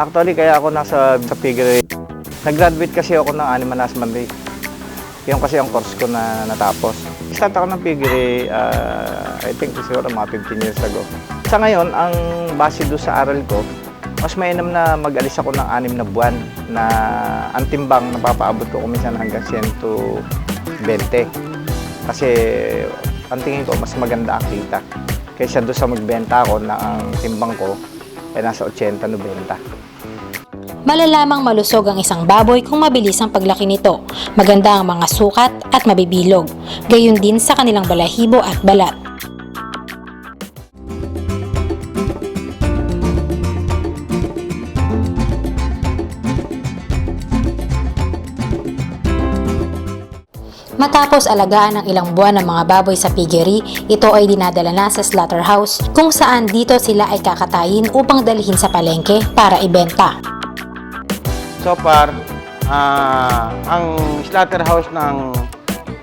Actually, kaya ako nasa sa Piggery. Nag-graduate kasi ako ng Animal Husbandry. Yung kasi ang course ko na natapos. Start ako ng Piggery, uh, I think siguro mga 15 years ago. Sa ngayon, ang base do sa aral ko, mas mainam na mag-alis ako ng anim na buwan na ang timbang napapaabot ko kuminsan hanggang 120. Kasi ang tingin ko, mas maganda ang kita. Kaysa doon sa magbenta ako na ang timbang ko ay nasa 80-90. Malalamang malusog ang isang baboy kung mabilis ang paglaki nito. Maganda ang mga sukat at mabibilog. Gayon din sa kanilang balahibo at balat. Matapos alagaan ng ilang buwan ng mga baboy sa piggery, ito ay dinadala na sa slaughterhouse kung saan dito sila ay kakatayin upang dalhin sa palengke para ibenta. So far, ah, ang slaughterhouse ng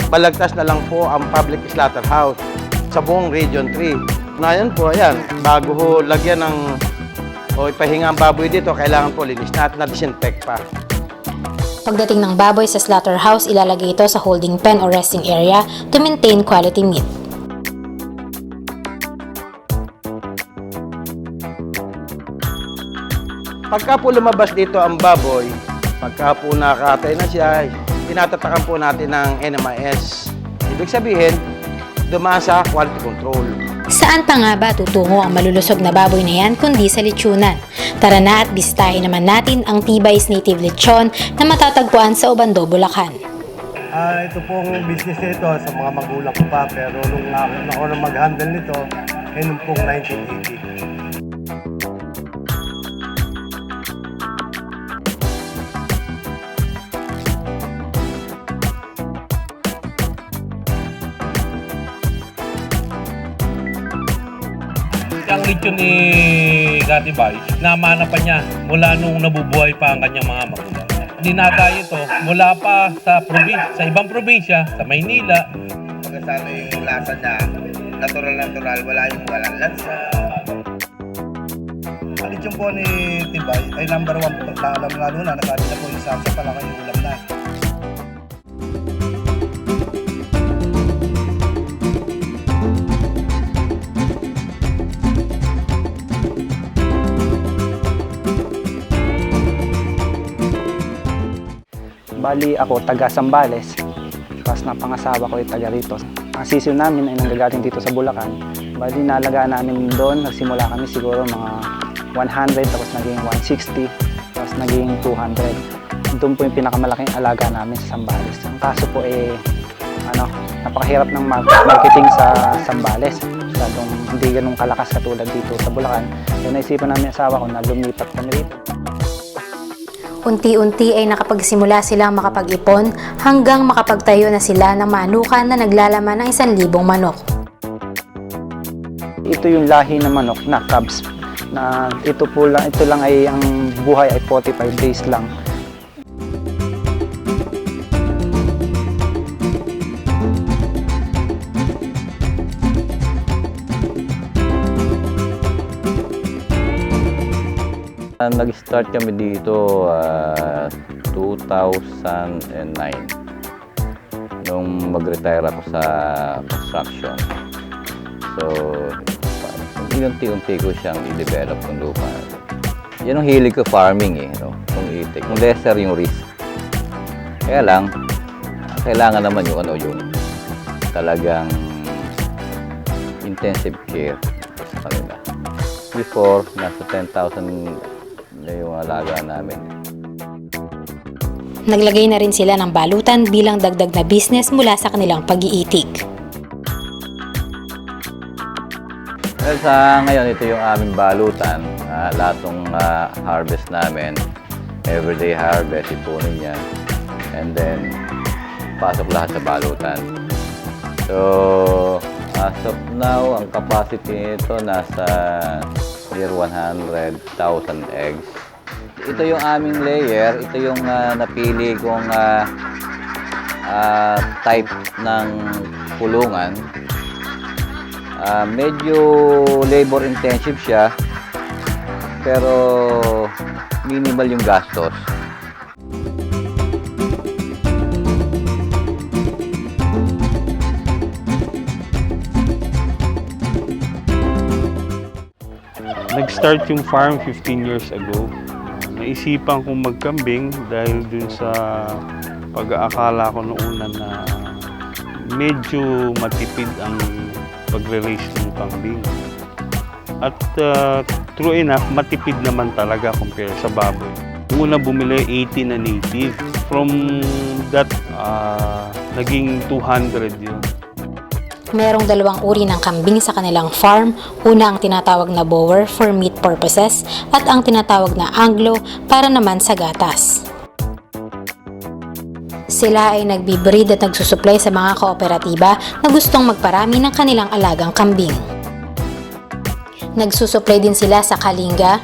Balagtas na lang po ang public slaughterhouse sa buong Region 3. Ngayon po, ayan, bago ho lagyan ng o ipahinga ang baboy dito, kailangan po linis na disinfect pa. Pagdating ng baboy sa slaughterhouse, ilalagay ito sa holding pen o resting area to maintain quality meat. Pagka po lumabas dito ang baboy, pagka po nakatay na siya, tinatatakan po natin ng NMIS. Ibig sabihin, dumaan sa quality control. Saan pa nga ba tutungo ang malulusog na baboy na yan kundi sa lechonan? Tara na at bisitahin naman natin ang Tibais Native Lechon na matatagpuan sa Obando, Bulacan. Ah, ito pong business nito sa mga magulang ko pa pero nung ako, ako na mag-handle nito eh nung pong 1980. Ang lechon ni Gati Vice, namana pa niya mula nung nabubuhay pa ang kanyang mga magulang. Dinadayo ito mula pa sa probinsya, sa ibang probinsya, sa Maynila. Pagkasama yung lasa na natural-natural, wala yung walang lansa. Ang lechon po ni Tibay ay number one po. Alam lalo na, nasabi na po yung salsa pala kayo ulam Bali ako, taga Sambales. Tapos napangasawa ko yung taga rito. Ang sisiw namin ay nanggagaling dito sa Bulacan. Bali nalagaan namin doon. Nagsimula kami siguro mga 100, tapos naging 160, tapos naging 200. Doon po yung pinakamalaking alaga namin sa Sambales. Ang kaso po eh, ano, napakahirap ng mar- marketing sa Sambales. Masyadong hindi ganun kalakas katulad dito sa Bulacan. Kaya naisipan namin asawa ko na lumipat kami rito. Unti-unti ay nakapagsimula silang makapag-ipon hanggang makapagtayo na sila ng manukan na naglalaman ng isang libong manok. Ito yung lahi ng manok na Cubs na ito po lang ito lang ay ang buhay ay 45 days lang. Nag-start kami dito ah, 2009 nung mag-retire ako sa construction. So, unti-unti ko siyang i-develop ng lupa. Yan ang hilig ko farming eh, no? Kung itik. Kung lesser yung risk. Kaya lang, kailangan naman yung ano yung talagang intensive care sa kanila. Before, nasa 10,000 na yung alaga namin. Naglagay na rin sila ng balutan bilang dagdag na business mula sa kanilang pag-iitig. Well, sa ngayon, ito yung aming balutan. Uh, lahat ng ah, harvest namin, everyday harvest, ipunin niya. And then, pasok lahat sa balutan. So, As of now, ang capacity nito nasa near 100,000 eggs. Ito yung aming layer. Ito yung ah, napili kong ah, ah, type ng kulungan. Ah, medyo labor intensive siya pero minimal yung gastos. Nag-start yung farm 15 years ago. Naisipan kong magkambing dahil dun sa pag-aakala ko noong una na medyo matipid ang pagre-raise ng kambing. At uh, true enough, matipid naman talaga compare sa baboy. Una bumili 80 na native. From that, uh, naging 200 yun. Merong dalawang uri ng kambing sa kanilang farm. Una ang tinatawag na bower for meat purposes at ang tinatawag na anglo para naman sa gatas. Sila ay nagbibreed at nagsusupply sa mga kooperatiba na gustong magparami ng kanilang alagang kambing. Nagsusupply din sila sa Kalinga,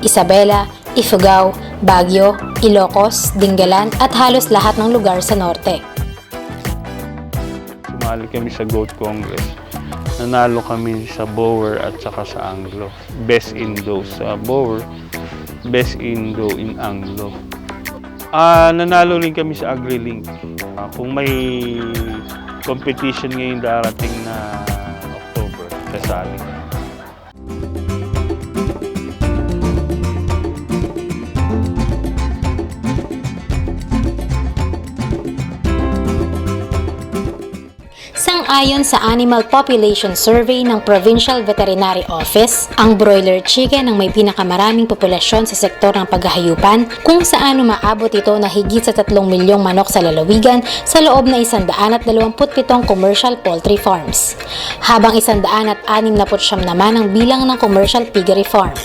Isabela, Ifugao, Baguio, Ilocos, Dingalan at halos lahat ng lugar sa norte. Sumali kami sa Goat Congress. Nanalo kami sa Bower at saka sa Anglo. Best in those sa Bower, best in do in Anglo. Ah, nanalo rin kami sa AgriLink. Ah, kung may competition ngayon darating na October, kasali. Sang-ayon sa Animal Population Survey ng Provincial Veterinary Office, ang broiler chicken ang may pinakamaraming populasyon sa sektor ng paghahayupan kung saan umaabot ito na higit sa 3 milyong manok sa lalawigan sa loob na 127 commercial poultry farms, habang 169 naman ang bilang ng commercial piggery farm.